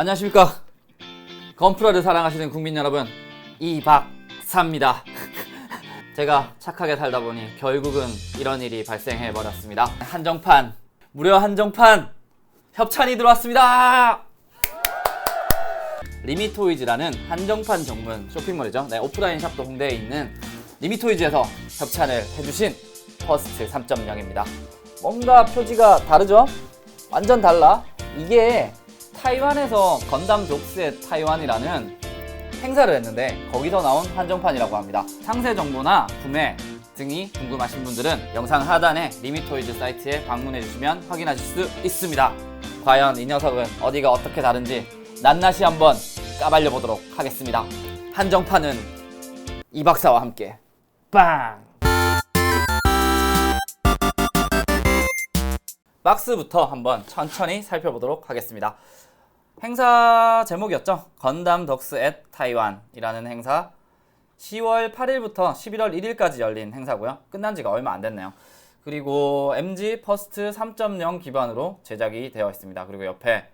안녕하십니까. 건프라를 사랑하시는 국민 여러분 이박사입니다. 제가 착하게 살다 보니 결국은 이런 일이 발생해 버렸습니다. 한정판 무려 한정판 협찬이 들어왔습니다. 리미토이즈라는 한정판 전문 쇼핑몰이죠. 네, 오프라인 샵도 홍대에 있는 리미토이즈에서 협찬을 해주신 퍼스트 3.0입니다. 뭔가 표지가 다르죠? 완전 달라. 이게 타이완에서 건담 독스의 타이완이라는 행사를 했는데 거기서 나온 한정판이라고 합니다. 상세 정보나 구매 등이 궁금하신 분들은 영상 하단에 리미토이즈 사이트에 방문해 주시면 확인하실 수 있습니다. 과연 이 녀석은 어디가 어떻게 다른지 낱낱이 한번 까발려 보도록 하겠습니다. 한정판은 이 박사와 함께 빵! 박스부터 한번 천천히 살펴보도록 하겠습니다. 행사 제목이었죠. 건담 덕스 앳 타이완이라는 행사 10월 8일부터 11월 1일까지 열린 행사고요. 끝난 지가 얼마 안 됐네요. 그리고 MG 퍼스트 3.0 기반으로 제작이 되어 있습니다. 그리고 옆에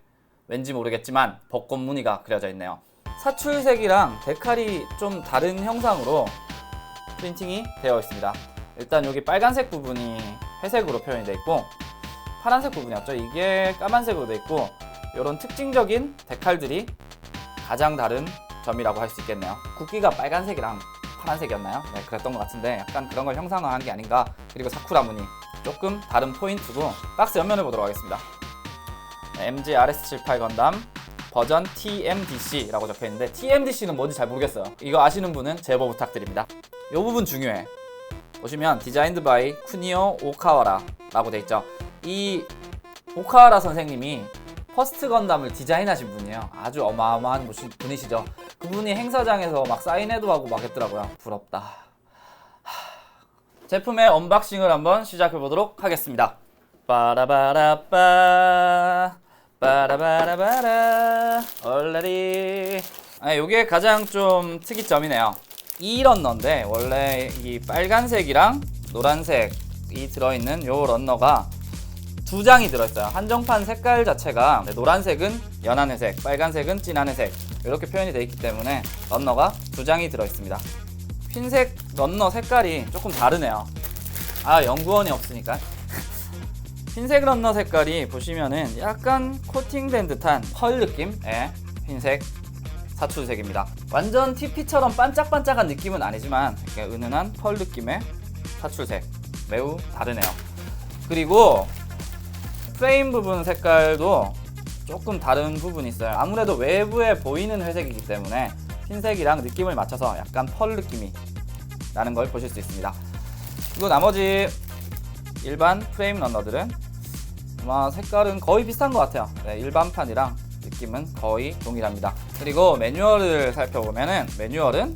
왠지 모르겠지만 벚꽃 무늬가 그려져 있네요. 사출색이랑 데칼이 좀 다른 형상으로 프린팅이 되어 있습니다. 일단 여기 빨간색 부분이 회색으로 표현이 되어 있고 파란색 부분이었죠. 이게 까만색으로 되어 있고 이런 특징적인 데칼들이 가장 다른 점이라고 할 수 있겠네요. 국기가 빨간색이랑 파란색이었나요? 네, 그랬던 것 같은데 약간 그런 걸 형상화한 게 아닌가. 그리고 사쿠라 무늬 조금 다른 포인트고 박스 옆면을 보도록 하겠습니다. 네, MG RS78 건담 버전 TMDC라고 적혀 있는데 TMDC는 뭔지 잘 모르겠어요. 이거 아시는 분은 제보 부탁드립니다. 이 부분 중요해. 보시면 디자인드 바이 쿠니오 오카와라라고 돼 있죠. 이 오카와라 선생님이 퍼스트 건담을 디자인하신 분이에요. 아주 어마어마한 분이- 분이시죠. 그분이 행사장에서 막 사인회도 하고 막 했더라고요. 부럽다. 하. 제품의 언박싱을 한번 시작해 보도록 하겠습니다. 빠라바라빠 빠라바라바라 얼레리 아, 요게 가장 좀 특이점이네요. 이 런너인데 원래 이 빨간색이랑 노란색이 들어있는 요 런너가 두 장이 들어있어요. 한정판 색깔 자체가 네, 노란색은 연한 회색, 빨간색은 진한 회색 이렇게 표현이 되어 있기 때문에 런너가 두 장이 들어있습니다. 흰색 런너 색깔이 조금 다르네요. 아 연구원이 없으니까. 흰색 런너 색깔이 보시면은 약간 코팅된 듯한 펄 느낌의 흰색 사출색입니다. 완전 TP처럼 반짝반짝한 느낌은 아니지만 은은한 펄 느낌의 사출색 매우 다르네요. 그리고 프레임 부분 색깔도 조금 다른 부분이 있어요. 아무래도 외부에 보이는 회색이기 때문에 흰색이랑 느낌을 맞춰서 약간 펄 느낌이 나는 걸 보실 수 있습니다. 그리고 나머지 일반 프레임 런너들은 아마 색깔은 거의 비슷한 것 같아요. 네, 일반판이랑 느낌은 거의 동일합니다. 그리고 매뉴얼을 살펴보면은 매뉴얼은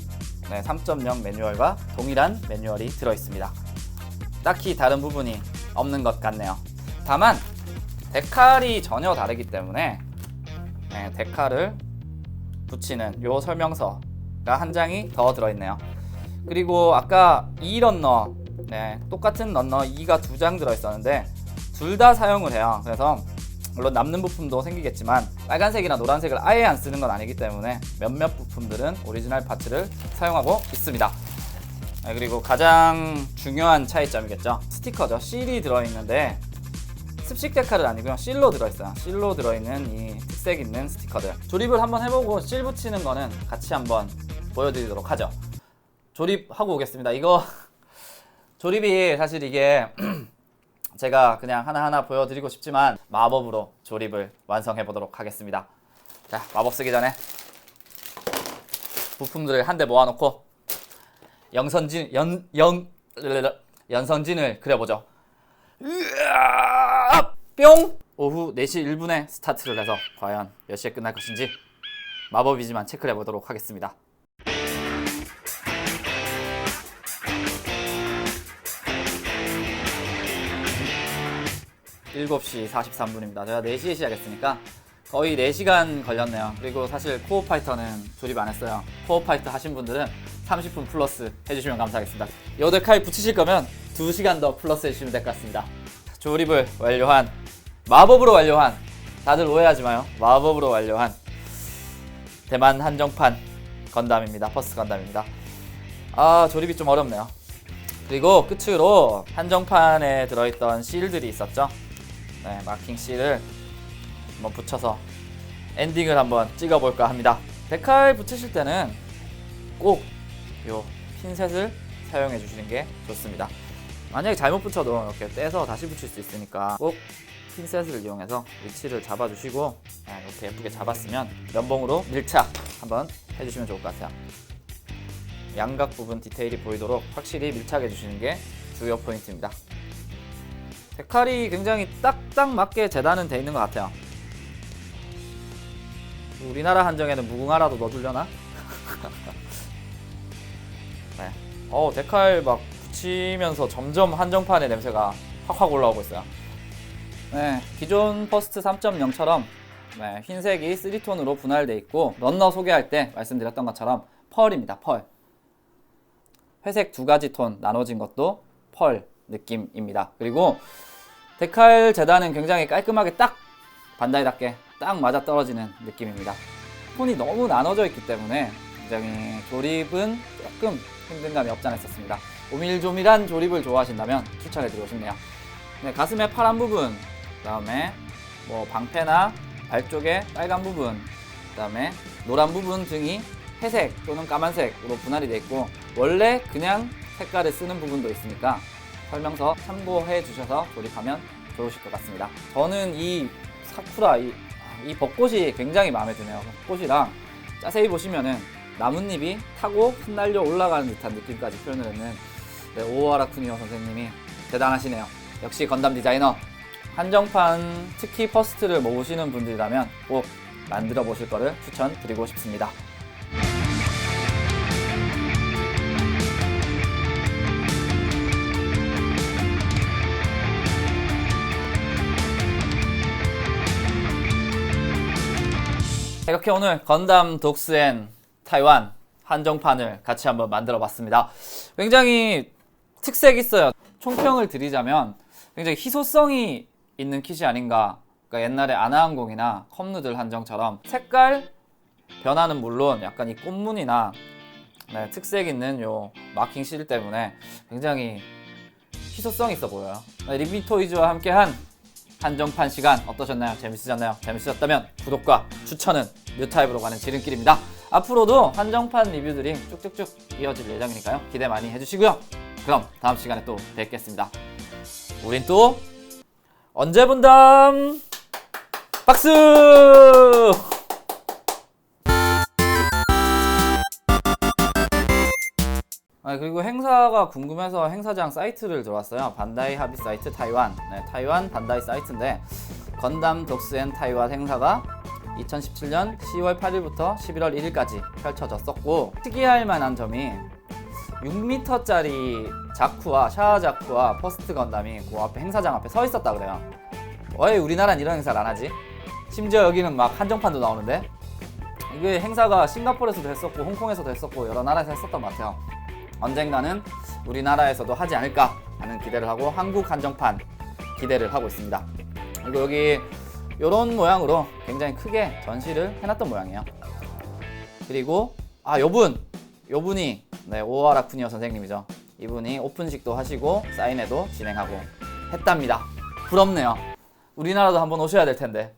네, 3.0 매뉴얼과 동일한 매뉴얼이 들어 있습니다. 딱히 다른 부분이 없는 것 같네요. 다만 데칼이 전혀 다르기 때문에 네, 데칼을 붙이는 요 설명서가 한 장이 더 들어있네요. 그리고 아까 이 런너, 네, 똑같은 런너 2가 두 장 들어있었는데 둘 다 사용을 해요. 그래서 물론 남는 부품도 생기겠지만 빨간색이나 노란색을 아예 안 쓰는 건 아니기 때문에 몇몇 부품들은 오리지널 파츠를 사용하고 있습니다. 네, 그리고 가장 중요한 차이점이겠죠. 스티커죠. 실이 들어있는데 습식 데칼은 아니고요. 실로 들어있어요. 실로 들어있는 이 특색 있는 스티커들. 조립을 한번 해보고 실 붙이는 거는 같이 한번 보여드리도록 하죠. 조립하고 오겠습니다. 이거 조립이 사실 이게 제가 그냥 하나하나 보여드리고 싶지만 마법으로 조립을 완성해 보도록 하겠습니다. 자, 마법 쓰기 전에 부품들을 한 대 모아놓고 영선진 연, 연, 연선진을 그려보죠. 으아! 뿅! 오후 4시 1분에 스타트를 해서 과연 몇 시에 끝날 것인지 마법이지만 체크를 해보도록 하겠습니다. 7시 43분입니다. 제가 4시에 시작했으니까 거의 4시간 걸렸네요. 그리고 사실 코어 파이터는 조립 안 했어요. 코어 파이터 하신 분들은 30분 플러스 해주시면 감사하겠습니다. 여덟 붙이실 거면 2시간 더 플러스 해주시면 될 것 같습니다. 조립을 완료한 마법으로 완료한 다들 오해하지 마요. 마법으로 완료한 대만 한정판 건담입니다. 퍼스트 건담입니다. 아 조립이 좀 어렵네요. 그리고 끝으로 한정판에 들어있던 실들이 있었죠. 네, 마킹 실을 한번 붙여서 엔딩을 한번 찍어볼까 합니다. 데칼 붙이실 때는 꼭 요 핀셋을 사용해 주시는 게 좋습니다. 만약에 잘못 붙여도 이렇게 떼서 다시 붙일 수 있으니까 꼭 핀셋을 이용해서 위치를 잡아주시고 아, 이렇게 예쁘게 잡았으면 면봉으로 밀착 한번 해주시면 좋을 것 같아요. 양각 부분 디테일이 보이도록 확실히 밀착해 주시는 게 주요 포인트입니다. 데칼이 굉장히 딱딱 맞게 재단은 돼 있는 것 같아요. 우리나라 한정에는 무궁화라도 넣어주려나? 네. 어 데칼 막 붙이면서 점점 한정판의 냄새가 확확 올라오고 있어요. 네, 기존 퍼스트 3.0처럼 네, 흰색이 3톤으로 분할돼 있고 런너 소개할 때 말씀드렸던 것처럼 펄입니다. 펄. 회색 두 가지 톤 나눠진 것도 펄 느낌입니다. 그리고 데칼 재단은 굉장히 깔끔하게 딱 반다이답게 딱 맞아 떨어지는 느낌입니다. 톤이 너무 나눠져 있기 때문에 굉장히 조립은 조금 힘든 감이 없지 않아 있었습니다. 오밀조밀한 조립을 좋아하신다면 추천해드리고 싶네요. 네, 가슴의 파란 부분, 그 다음에 뭐 방패나 발 쪽에 빨간 부분, 그다음에 노란 부분 등이 회색 또는 까만색으로 분할이 되어 있고 원래 그냥 색깔을 쓰는 부분도 있으니까 설명서 참고해 주셔서 조립하면 좋으실 것 같습니다. 저는 이 사쿠라 이, 이 벚꽃이 굉장히 마음에 드네요. 벚꽃이랑 자세히 보시면은 나뭇잎이 타고 흩날려 올라가는 듯한 느낌까지 표현을 했는 네, 오하라 쿠니오 선생님이 대단하시네요. 역시 건담 디자이너. 한정판 특히 퍼스트를 모으시는 분들이라면 꼭 만들어 보실 거를 추천드리고 싶습니다. 이렇게 오늘 건담 독스앤 타이완 한정판을 같이 한번 만들어 봤습니다. 굉장히 특색 있어요. 총평을 드리자면 굉장히 희소성이 있는 kit이 아닌가. 그러니까 옛날에 아나항공이나 컵누들 한정처럼 색깔 변화는 물론 약간 이 꽃무늬나 네, 특색 있는 요 마킹 실 때문에 굉장히 희소성 있어 보여요. 네, 리미토이즈와 함께한 한정판 시간 어떠셨나요? 재밌으셨나요? 재밌으셨다면 구독과 추천은 뮤타입으로 가는 지름길입니다. 앞으로도 한정판 리뷰들이 쭉쭉쭉 이어질 예정이니까요. 기대 많이 해주시고요. 그럼 다음 시간에 또 뵙겠습니다. 우린 또 언제 본담 박수! 아, 그리고 행사가 궁금해서 행사장 사이트를 들어왔어요. 반다이 합의 사이트 타이완. 네, 타이완 반다이 사이트인데 건담 독스앤 타이완 행사가 2017년 10월 8일부터 11월 1일까지 펼쳐졌었고 특이할 만한 점이 6m짜리 자쿠와 샤아 자쿠와 퍼스트 건담이 그 앞에 행사장 앞에 서 있었다 그래요. 왜 우리나라는 이런 행사를 안 하지? 심지어 여기는 막 한정판도 나오는데 이게 행사가 싱가포르에서도 했었고 홍콩에서도 했었고 여러 나라에서 했었던 것 같아요. 언젠가는 우리나라에서도 하지 않을까 하는 기대를 하고 한국 한정판 기대를 하고 있습니다. 그리고 여기 이런 모양으로 굉장히 크게 전시를 해놨던 모양이에요. 그리고 아 요분 요분이 네 오하라 쿠니오 선생님이죠. 이분이 오픈식도 하시고 사인회도 진행하고 했답니다. 부럽네요. 우리나라도 한번 오셔야 될 텐데